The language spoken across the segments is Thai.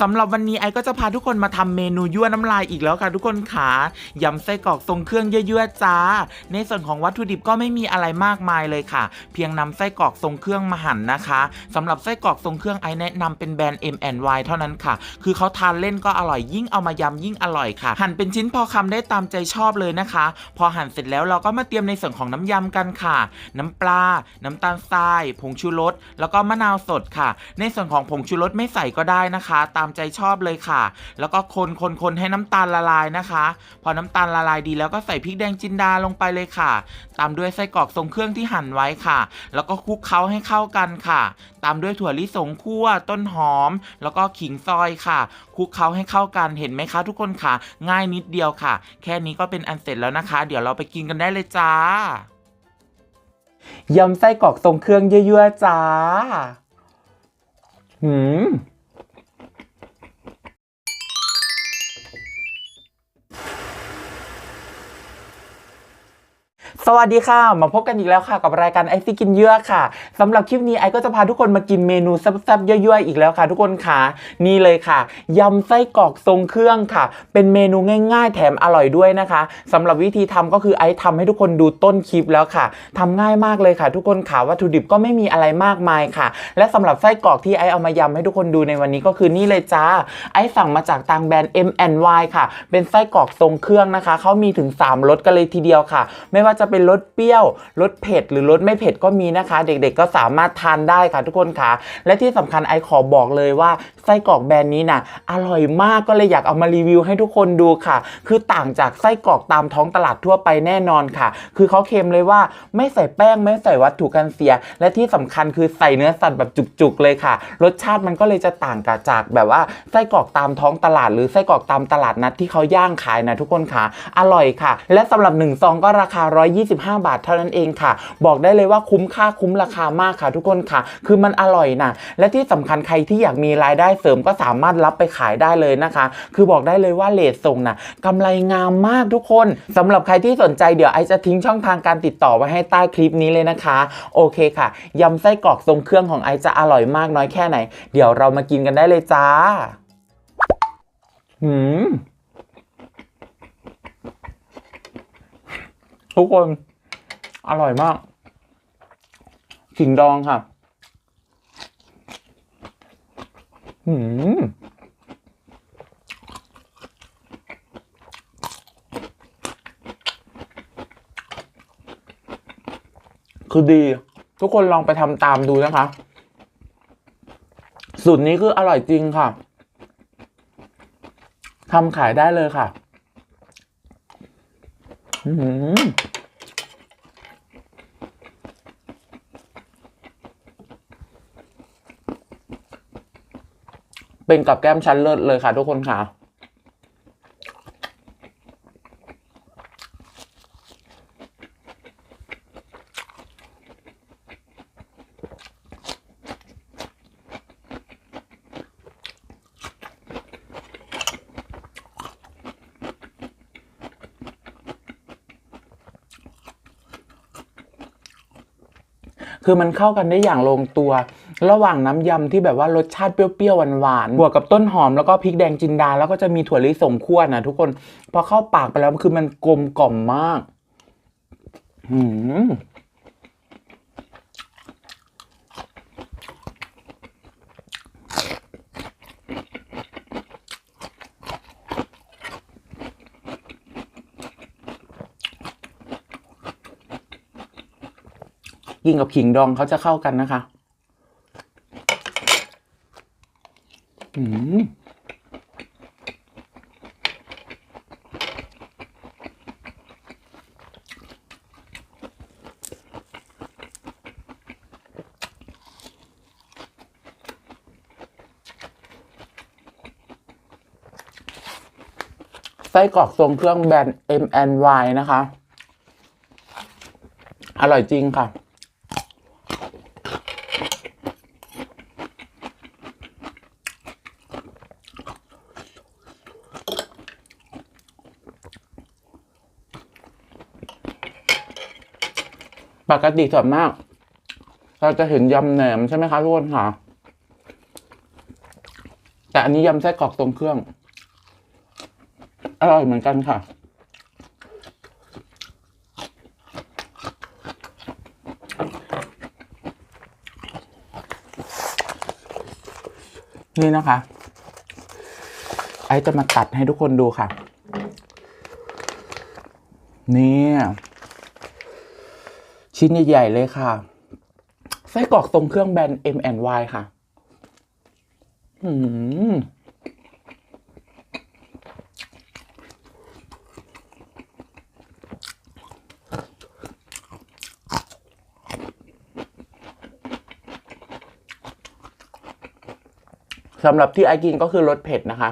สำหรับวันนี้ไอก็จะพาทุกคนมาทำเมนูยั่วน้ำลายอีกแล้วค่ะทุกคนขายำไส้กรอกทรงเครื่องยั่วๆจ้า ในส่วนของวัตถุดิบก็ไม่มีอะไรมากมายเลยค่ะ เพียงนำไส้กรอกทรงเครื่องมาหั่นนะคะสำหรับไส้กรอกทรงเครื่องไอแนะนำเป็นแบรนด์ M&Y เท่านั้นค่ะ คือเขาทานเล่นก็อร่อยยิ่งเอามายำยิ่งอร่อยค่ะ หั่นเป็นชิ้นพอคำได้ตามใจชอบเลยนะคะ พอหั่นเสร็จแล้วเราก็มาเตรียมในส่วนของน้ำยำกันค่ะ น้ำปลา น้ำตาลทราย ผงชูรสแล้วก็มะนาวสดค่ะ ในส่วนของผงชูรสไม่ใส่ก็ได้นะคะตามามใจชอบเลยค่ะ แล้วก็คนคนคนให้น้ำตาลละลายนะคะ พอน้ำตาลละลายดีแล้วก็ใส่พริกแดงจินดาลงไปเลยค่ะ ตามด้วยไส้กรอกทรงเครื่องที่หั่นไว้ค่ะ แล้วก็คลุกเคล้าให้เข้ากันค่ะ ตามด้วยถั่วลิสงคั่วต้นหอม แล้วก็ขิงซอยค่ะคลุกเคล้าให้เข้ากันเห็นไหมคะทุกคนค่ะ ง่ายนิดเดียวค่ะ แค่นี้ก็เป็นอันเสร็จแล้วนะคะ เดี๋ยวเราไปกินกันได้เลยจ้ายำไส้กรอกทรงเครื่องเยั่วๆจ้า หืม สวัสดีค่ะ มาพบกันอีกแล้วค่ะกับรายการไอซิกินเยื่อค่ะสำหรับคลิปนี้ไอก็จะพาทุกคนมากินเมนูแซ่บๆเยั่วๆอีกแล้วค่ะ ทุกคนค่ะ นี่เลยค่ะยำไส้กรอกทรงเครื่องค่ะ เป็นเมนูง่ายๆ แถมอร่อยด้วยนะคะสำหรับวิธีทำก็คือไอทำให้ทุกคนดูต้นคลิปแล้วค่ะทำง่ายมากเลยค่ะ ทุกคนค่ะวัตถุดิบก็ไม่มีอะไรมากมายค่ะ และสำหรับไส้กรอกที่ไอเอามายำให้ทุกคนดูในวันนี้ก็คือนี่เลยจ้าไอสั่งมาจากทางแบรนด์ M&Y ค่ะ เป็นไส้กรอกทรงเครื่องนะคะเขามีถึง 3รสกันเลยทีเดียวค่ะ ไม่ว่าจะเป็นรสเปรี้ยวรสเผ็ดหรือรสไม่เผ็ดก็มีนะคะ เด็กๆก็สามารถทานได้ค่ะทุกคนค่ะ และที่สำคัญไอขอบอกเลยว่าไส้กรอกแบรนด์นี้น่ะอร่อยมากก็เลยอยากเอามารีวิวให้ทุกคนดูค่ะ คือต่างจากไส้กรอกตามท้องตลาดทั่วไปแน่นอนค่ะ คือเขาเค็มเลยว่าไม่ใส่แป้งไม่ใส่วัตถุกันเสีย และที่สำคัญคือใส่เนื้อสัตว์แบบจุกๆเลยค่ะ รสชาติมันก็เลยจะต่างกับจากแบบว่าไส้กรอกตามท้องตลาด หรือไส้กรอกตามตลาดนัดที่เขาย่างขายนะทุกคนค่ะ อร่อยค่ะ และสำหรับ1ซองก็ราคา120 25 บาทเท่านั้นเองค่ะ บอกได้เลยว่าคุ้มค่าคุ้มราคามากค่ะทุกคนค่ะ คือมันอร่อยนะและที่สำคัญใครที่อยากมีรายได้เสริมก็สามารถรับไปขายได้เลยนะคะ คือบอกได้เลยว่าเลทส่งนะกำไรงามมากทุกคนสำหรับใครที่สนใจเดี๋ยวไอจะทิ้งช่องทางการติดต่อไว้ให้ใต้คลิปนี้เลยนะคะ โอเคค่ะยำไส้กรอกทรงเครื่องของไอจะอร่อยมากน้อยแค่ไหน เดี๋ยวเรามากินกันได้เลยจ้า หืม ทุกคน อร่อยมากขิงดองค่ะหืมคือดี ทุกคนลองไปทำตามดูนะคะ สูตรนี้คืออร่อยจริงค่ะทำขายได้เลยค่ะ เป็นกับแก้มชั้นเลิศเลยค่ะทุกคนค่ะ คือมันเข้ากันได้อย่างลงตัว ระหว่างน้ำยำที่แบบว่ารสชาติเปรี้ยวๆหวานๆบวกกับต้นหอมแล้วก็พริกแดงจินดา แล้วก็จะมีถั่วลิสงคั่วนะทุกคนพอเข้าปากไปแล้วคือมันกลมกล่อมมาก อืม กินกับขิงดองเขาจะเข้ากันนะคะอืมไส้กรอกทรงเครื่องแบรนด์ M&Y นะคะ อร่อยจริงค่ะ ปกติส่วนมาก เราจะเห็นยำแหนมใช่ไหมคะทุกคนค่ะ แต่อันนี้ยำไส้กรอกทรงเครื่อง อร่อยเหมือนกันค่ะ นี่นะคะ ไอจะมาตัดให้ทุกคนดูค่ะ นี่ ชิ้นใหญ่ๆเลยค่ะ ไส้กรอกทรงเครื่องแบรนด์ M&Y ค่ะ อืมสำหรับที่ไอกินก็คือรสเผ็ดนะคะ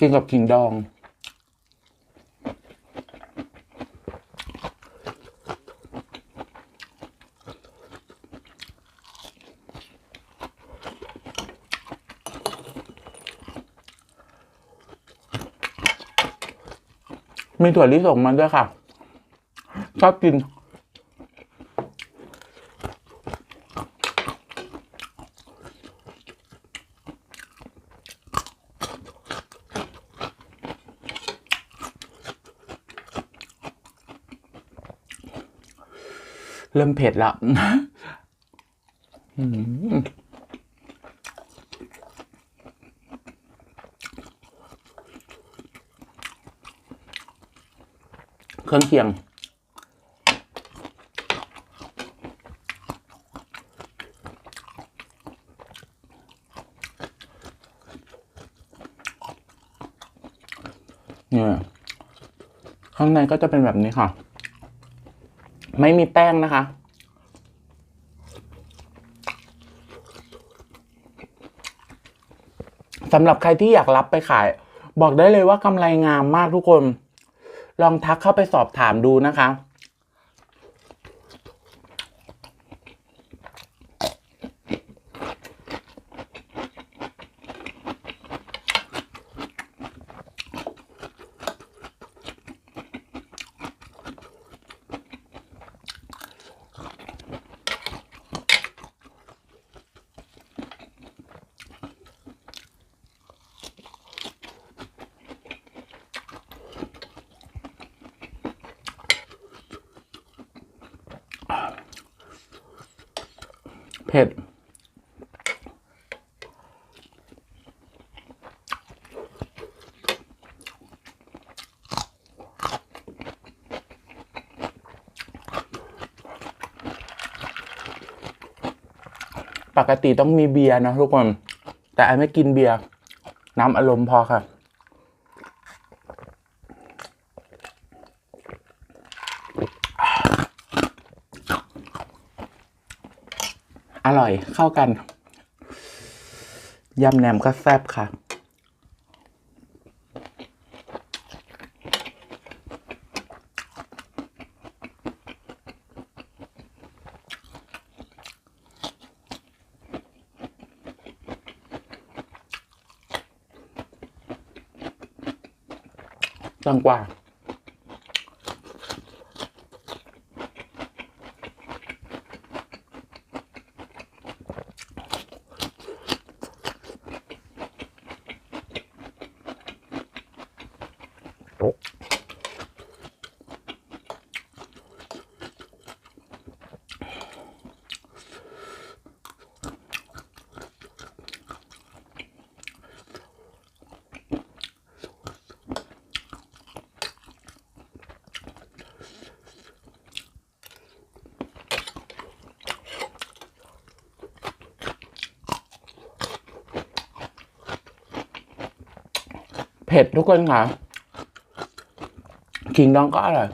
กินกับขิงดอง มีถั่วลิสงมันด้วยค่ะ ชอบกิน เริ่มเผ็ดละเครื่องเคียง เนี่ย ข้างในก็จะเป็นแบบนี้ค่ะ ไม่มีแป้งนะคะ สำหรับใครที่อยากรับไปขาย บอกได้เลยว่ากำไรงามมากทุกคน ลองทักเข้าไปสอบถามดูนะคะ เผ็ด ปกติต้องมีเบียร์นะทุกคน แต่ไอไม่กินเบียร์ น้ำอารมณ์พอค่ะ อร่อยเข้ากันยำแหนมก็แซ่บค่ะตัง เผ็ดทุกคนค่ะคิงดองก็อร่อย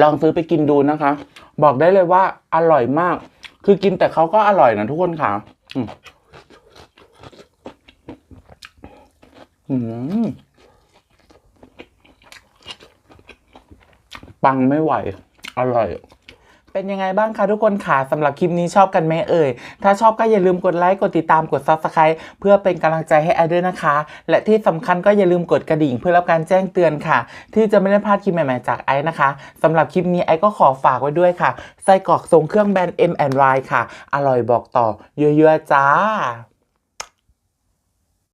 ลองซื้อไปกินดูนะคะ บอกได้เลยว่าอร่อยมาก คือกินแต่เขาก็อร่อยนะทุกคนค่ะอืมปังไม่ไหว อร่อย เป็นยังไงบ้างคะทุกคนค่ะสำหรับคลิปนี้ชอบกันไหมเอ่ย ถ้าชอบก็อย่าลืมกดไลค์ กดติดตามกด Subscribe เพื่อเป็นกำลังใจให้ไอด้วยนะคะ และที่สำคัญก็อย่าลืมกดกระดิ่งเพื่อรับการแจ้งเตือนค่ะ ที่จะไม่ได้พลาดคลิปใหม่ๆจากไอนะคะสำหรับคลิปนี้ไอก็ขอฝากไว้ด้วยค่ะไส้กรอกทรงเครื่องแบรนด์ M&Y ค่ะ อร่อยบอกต่อเยอะๆจ้า